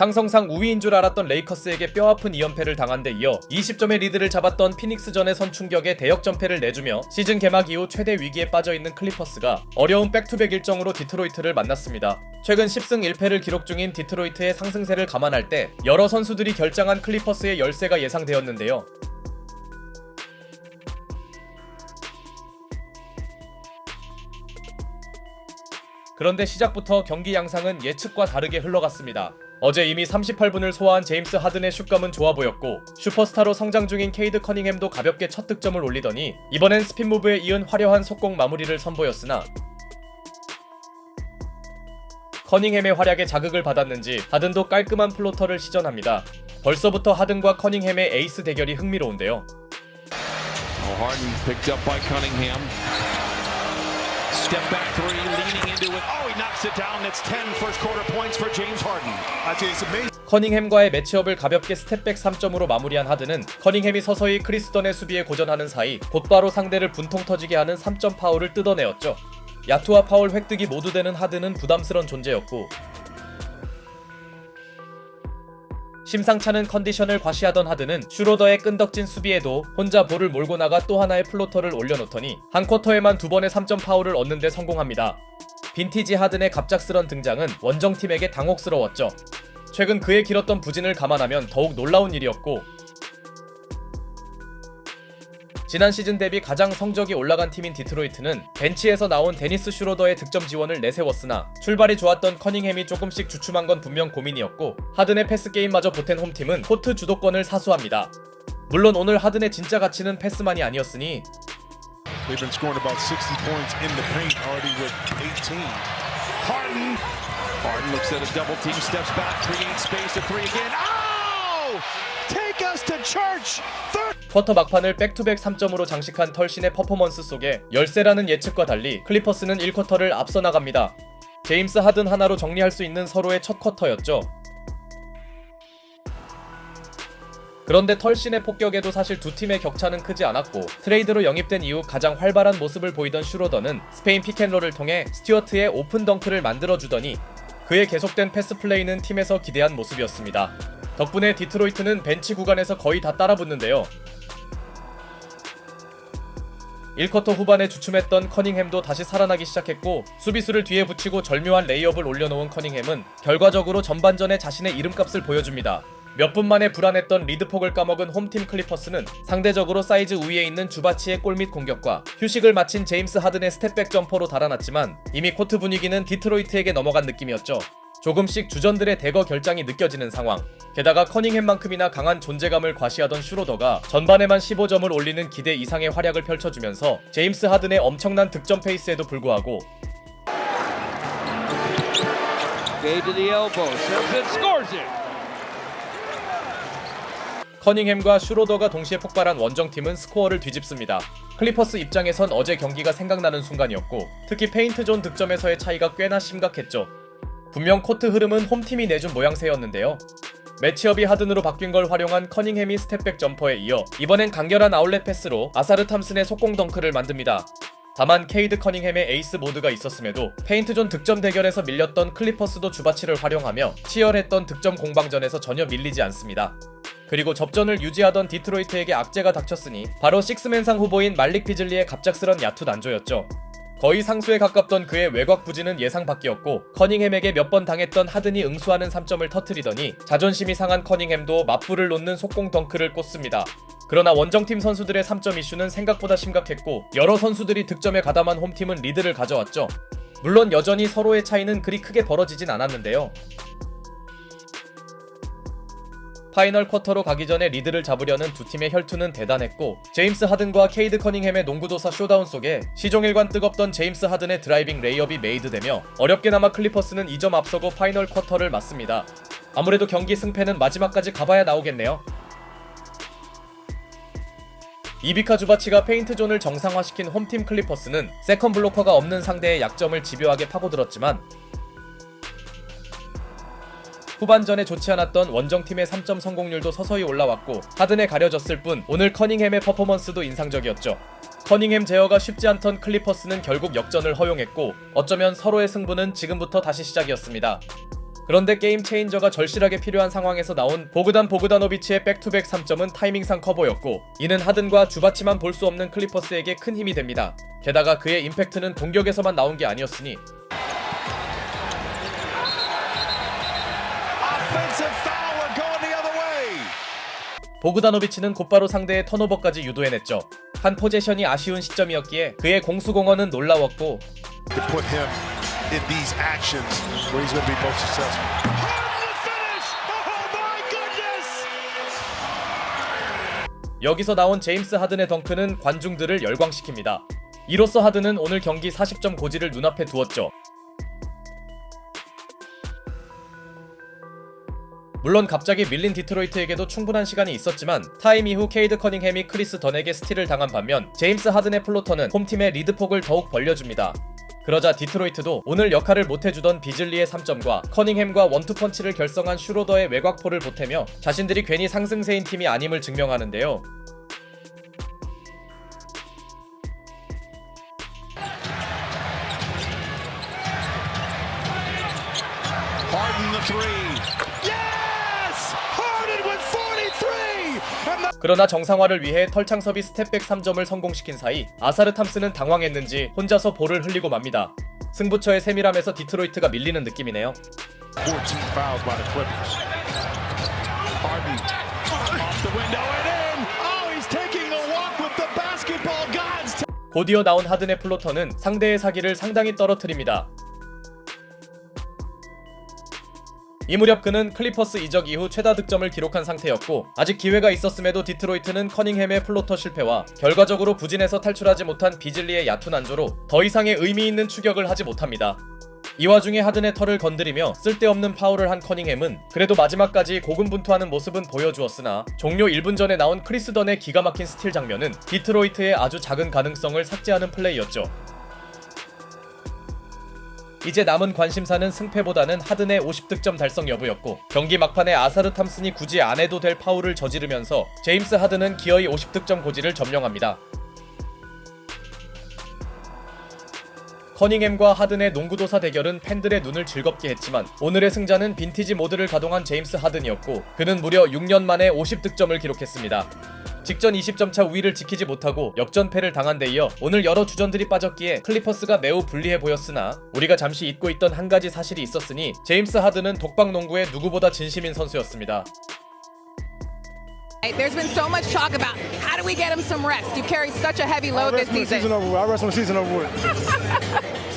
상성상 우위인 줄 알았던 레이커스에게 뼈아픈 2연패를 당한 데 이어 20점의 리드를 잡았던 피닉스전의 선충격에 대역전패를 내주며 시즌 개막 이후 최대 위기에 빠져있는 클리퍼스가 어려운 백투백 일정으로 디트로이트를 만났습니다. 최근 10승 1패를 기록 중인 디트로이트의 상승세를 감안할 때 여러 선수들이 결장한 클리퍼스의 열세가 예상되었는데요. 그런데 시작부터 경기 양상은 예측과 다르게 흘러갔습니다. 어제 이미 38분을 소화한 제임스 하든의 슛감은 좋아 보였고 슈퍼스타로 성장 중인 케이드 커닝햄도 가볍게 첫 득점을 올리더니 이번엔 스핀 무브에 이은 화려한 속공 마무리를 선보였으나 커닝햄의 활약에 자극을 받았는지 하든도 깔끔한 플로터를 시전합니다. 벌써부터 하든과 커닝햄의 에이스 대결이 흥미로운데요. Oh, Step back three, leaning into it. Oh, he knocks it down. That's 10 first quarter points for James Harden. I tell you, it's amazing. 커닝햄과의 매치업을 가볍게 스텝백 3점으로 마무리한 하든은 커닝햄이 서서히 크리스던의 수비에 고전하는 사이 곧바로 상대를 분통 터지게 하는 3점 파울을 뜯어내었죠. 야투와 파울 획득이 모두 되는 하든은 부담스런 존재였고 심상찮은 컨디션을 과시하던 하든은 슈로더의 끈덕진 수비에도 혼자 볼을 몰고 나가 또 하나의 플로터를 올려놓더니 한 쿼터에만 두 번의 3점 파울을 얻는 데 성공합니다. 빈티지 하든의 갑작스런 등장은 원정팀에게 당혹스러웠죠. 최근 그의 길었던 부진을 감안하면 더욱 놀라운 일이었고 지난 시즌 대비 가장 성적이 올라간 팀인 디트로이트는 벤치에서 나온 데니스 슈로더의 득점 지원을 내세웠으나 출발이 좋았던 커닝햄이 조금씩 주춤한 건 분명 고민이었고 하든의 패스 게임마저 보탠 홈팀은 코트 주도권을 사수합니다. 물론 오늘 하든의 진짜 가치는 패스만이 아니었으니 They've been scoring about 60 points in the paint already with 18. Harden. Harden looks at a double team, steps back, creates space to three again. Oh! Take us to church. Third. 쿼터 막판을 백투백 3점으로 장식한 털신의 퍼포먼스 속에 열세라는 예측과 달리 클리퍼스는 1쿼터를 앞서 나갑니다. 제임스 하든 하나로 정리할 수 있는 서로의 첫 쿼터였죠. 그런데 털신의 폭격에도 사실 두 팀의 격차는 크지 않았고 트레이드로 영입된 이후 가장 활발한 모습을 보이던 슈로더는 스페인 피켄롤을 통해 스튜어트의 오픈 덩크를 만들어주더니 그의 계속된 패스 플레이는 팀에서 기대한 모습이었습니다. 덕분에 디트로이트는 벤치 구간에서 거의 다 따라붙는데요. 1쿼터 후반에 주춤했던 커닝햄도 다시 살아나기 시작했고 수비수를 뒤에 붙이고 절묘한 레이업을 올려놓은 커닝햄은 결과적으로 전반전에 자신의 이름값을 보여줍니다. 몇 분 만에 불안했던 리드폭을 까먹은 홈팀 클리퍼스는 상대적으로 사이즈 우위에 있는 주바치의 골밑 공격과 휴식을 마친 제임스 하든의 스텝백 점퍼로 달아났지만 이미 코트 분위기는 디트로이트에게 넘어간 느낌이었죠. 조금씩 주전들의 대거 결장이 느껴지는 상황. 게다가 커닝햄만큼이나 강한 존재감을 과시하던 슈로더가 전반에만 15점을 올리는 기대 이상의 활약을 펼쳐주면서 제임스 하든의 엄청난 득점 페이스에도 불구하고. 커닝햄과 슈로더가 동시에 폭발한 원정팀은 스코어를 뒤집습니다. 클리퍼스 입장에선 어제 경기가 생각나는 순간이었고 특히 페인트 존 득점에서의 차이가 꽤나 심각했죠. 분명 코트 흐름은 홈팀이 내준 모양새였는데요. 매치업이 하든으로 바뀐 걸 활용한 커닝햄이 스텝백 점퍼에 이어 이번엔 간결한 아울렛 패스로 아사르 탐슨의 속공 덩크를 만듭니다. 다만 케이드 커닝햄의 에이스 모드가 있었음에도 페인트존 득점 대결에서 밀렸던 클리퍼스도 주바치를 활용하며 치열했던 득점 공방전에서 전혀 밀리지 않습니다. 그리고 접전을 유지하던 디트로이트에게 악재가 닥쳤으니 바로 식스맨상 후보인 말릭 비즐리의 갑작스런 야투 난조였죠. 거의 상수에 가깝던 그의 외곽 부진은 예상 밖이었고 커닝햄에게 몇 번 당했던 하든이 응수하는 3점을 터트리더니 자존심이 상한 커닝햄도 맞불을 놓는 속공 덩크를 꽂습니다. 그러나 원정팀 선수들의 3점 이슈는 생각보다 심각했고 여러 선수들이 득점에 가담한 홈팀은 리드를 가져왔죠. 물론 여전히 서로의 차이는 그리 크게 벌어지진 않았는데요. 파이널 쿼터로 가기 전에 리드를 잡으려는 두 팀의 혈투는 대단했고 제임스 하든과 케이드 커닝햄의 농구도사 쇼다운 속에 시종일관 뜨겁던 제임스 하든의 드라이빙 레이업이 메이드되며 어렵게나마 클리퍼스는 2점 앞서고 파이널 쿼터를 맞습니다. 아무래도 경기 승패는 마지막까지 가봐야 나오겠네요. 이비카 주바치가 페인트 존을 정상화시킨 홈팀 클리퍼스는 세컨 블로커가 없는 상대의 약점을 집요하게 파고들었지만 후반전에 좋지 않았던 원정팀의 3점 성공률도 서서히 올라왔고 하든에 가려졌을 뿐 오늘 커닝햄의 퍼포먼스도 인상적이었죠. 커닝햄 제어가 쉽지 않던 클리퍼스는 결국 역전을 허용했고 어쩌면 서로의 승부는 지금부터 다시 시작이었습니다. 그런데 게임 체인저가 절실하게 필요한 상황에서 나온 보그단 보그다노비치의 백투백 3점은 타이밍상 커버였고 이는 하든과 주바치만 볼 수 없는 클리퍼스에게 큰 힘이 됩니다. 게다가 그의 임팩트는 공격에서만 나온 게 아니었으니 보그다노비치는 곧바로 상대의 턴오버까지 유도해냈죠. 한 포제션이 아쉬운 시점이었기에 그의 공수공헌은 놀라웠고. 여기서 나온 제임스 하든의 덩크는 관중들을 열광시킵니다. 이로써 하든은 오늘 경기 40점 고지를 눈앞에 두었죠. 물론 갑자기 밀린 디트로이트에게도 충분한 시간이 있었지만 타임 이후 케이드 커닝햄이 크리스 던에게 스틸을 당한 반면 제임스 하든의 플로터는 홈팀의 리드폭을 더욱 벌려줍니다. 그러자 디트로이트도 오늘 역할을 못해주던 비즐리의 3점과 커닝햄과 원투펀치를 결성한 슈로더의 외곽포를 보태며 자신들이 괜히 상승세인 팀이 아님을 증명하는데요. Harden the three. Yes! Harden with 43. And the 그러나 정상화를 위해 털창섭이 스텝백 3점을 성공시킨 사이 아사르 탐스는 당황했는지 혼자서 볼을 흘리고 맙니다. 승부처의 세밀함에서 디트로이트가 밀리는 느낌이네요. 14 fouls by the Clippers. Harden off the window and in. Oh. 곧이어 나온 하든의 플로터는 상대의 사기를 상당히 떨어뜨립니다. 이 무렵 그는 클리퍼스 이적 이후 최다 득점을 기록한 상태였고 아직 기회가 있었음에도 디트로이트는 커닝햄의 플로터 실패와 결과적으로 부진에서 탈출하지 못한 비즐리의 얕은 안조로 더 이상의 의미 있는 추격을 하지 못합니다. 이 와중에 하든의 털을 건드리며 쓸데없는 파울을 한 커닝햄은 그래도 마지막까지 고군분투하는 모습은 보여주었으나 종료 1분 전에 나온 크리스 던의 기가 막힌 스틸 장면은 디트로이트의 아주 작은 가능성을 삭제하는 플레이였죠. 이제 남은 관심사는 승패보다는 하든의 50득점 달성 여부였고 경기 막판에 아사르 탐슨이 굳이 안 해도 될 파울을 저지르면서 제임스 하든은 기어이 50득점 고지를 점령합니다. 커닝햄과 하든의 농구도사 대결은 팬들의 눈을 즐겁게 했지만 오늘의 승자는 빈티지 모드를 가동한 제임스 하든이었고 그는 무려 6년 만에 50득점을 기록했습니다. 직전 20점 차 우위를 지키지 못하고 역전패를 당한 데 이어 오늘 여러 주전들이 빠졌기에 클리퍼스가 매우 불리해 보였으나 우리가 잠시 잊고 있던 한 가지 사실이 있었으니 제임스 하든은 독박 농구의 누구보다 진심인 선수였습니다. There's been so much talk about how do we get him some rest. You carried such a heavy load this Rest when the season. season over with. I rest when the season over with.